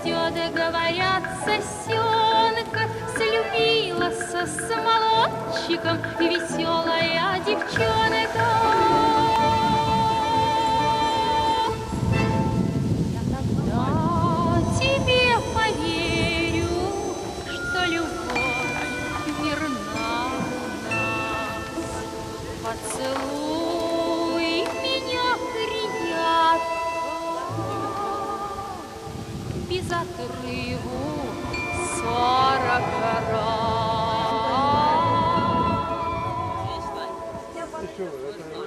Растет, говорят, сосенка слюбилась с молодчиком веселая девчонка. Я тебе поверю, что любовь верна нас. Поцелуй отрыву сорок раз.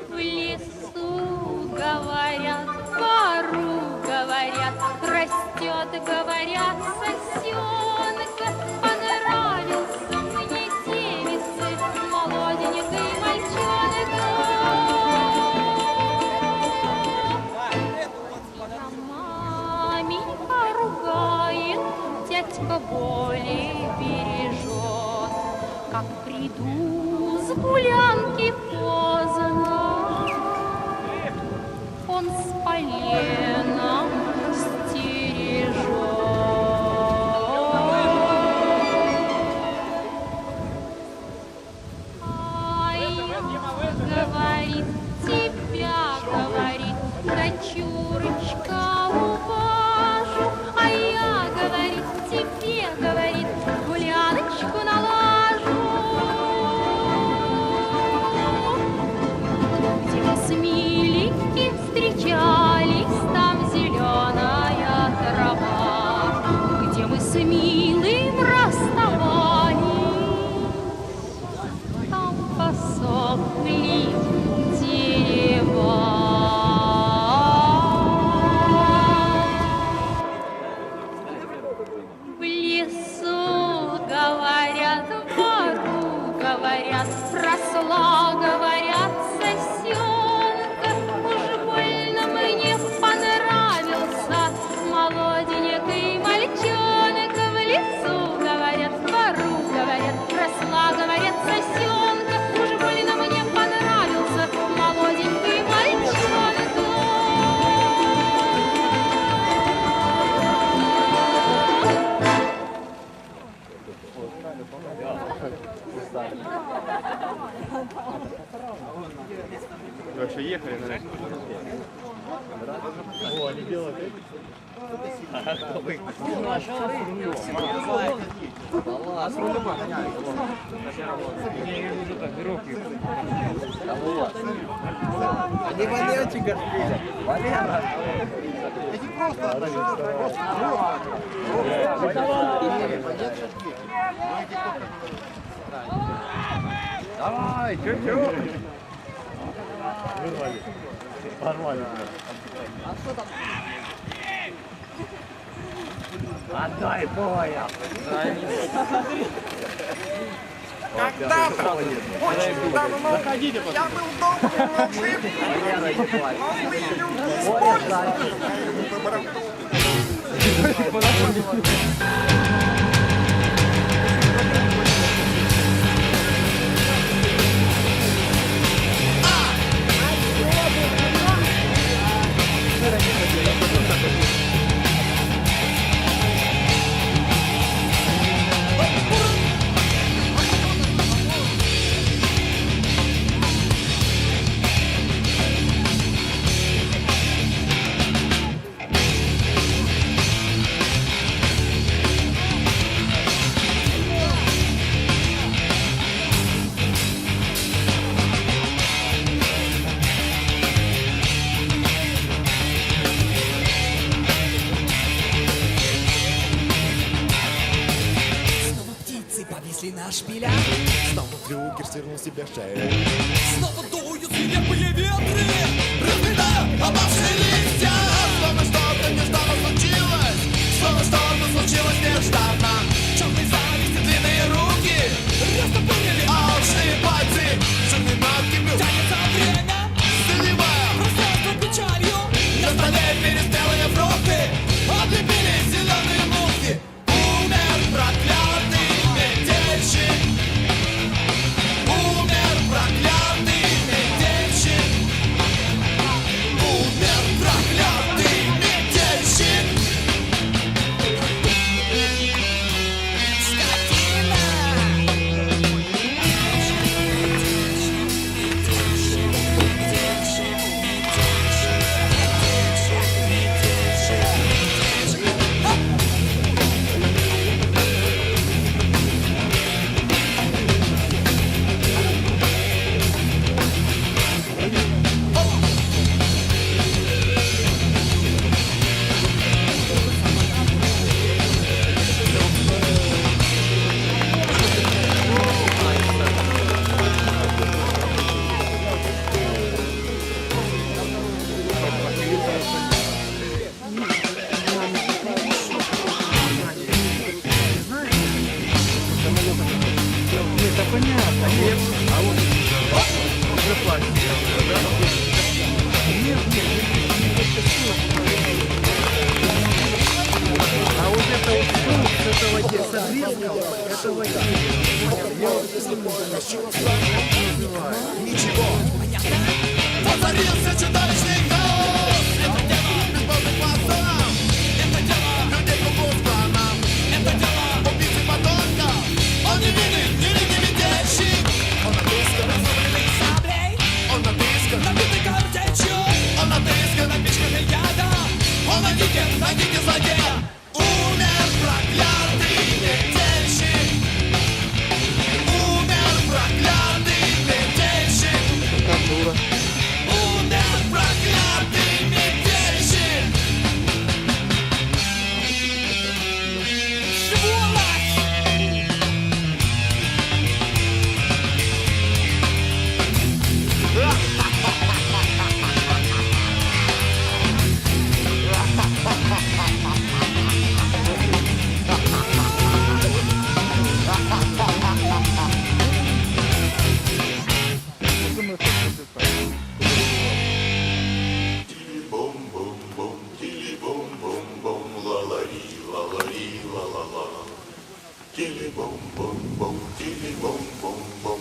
В лесу говорят, пару говорят, растет, говорят, сосенка. Они Валерчика шпилят. Валера. Эти просто Давай, чуть-чуть. Вырвали. Нормально. А что там? Отдай понял. Когда очень давно а я был добрым волшебником, но вы люди использовали. Трюгер свернул себе шею Снова дуют свирепые ветры Разметая опавшие Воцарился чудовищный хаос Это дело безбожных Это дело людей куклус кланов Это дело убийцы подонков Он не винный, великий метельщик Он отыскан, Разрубленный саблей он отыскан Набитый картечью Он отыскан, Напичканный ядом он найдите, найдите злодея Умер dilly boom boom boom dilly boom boom boom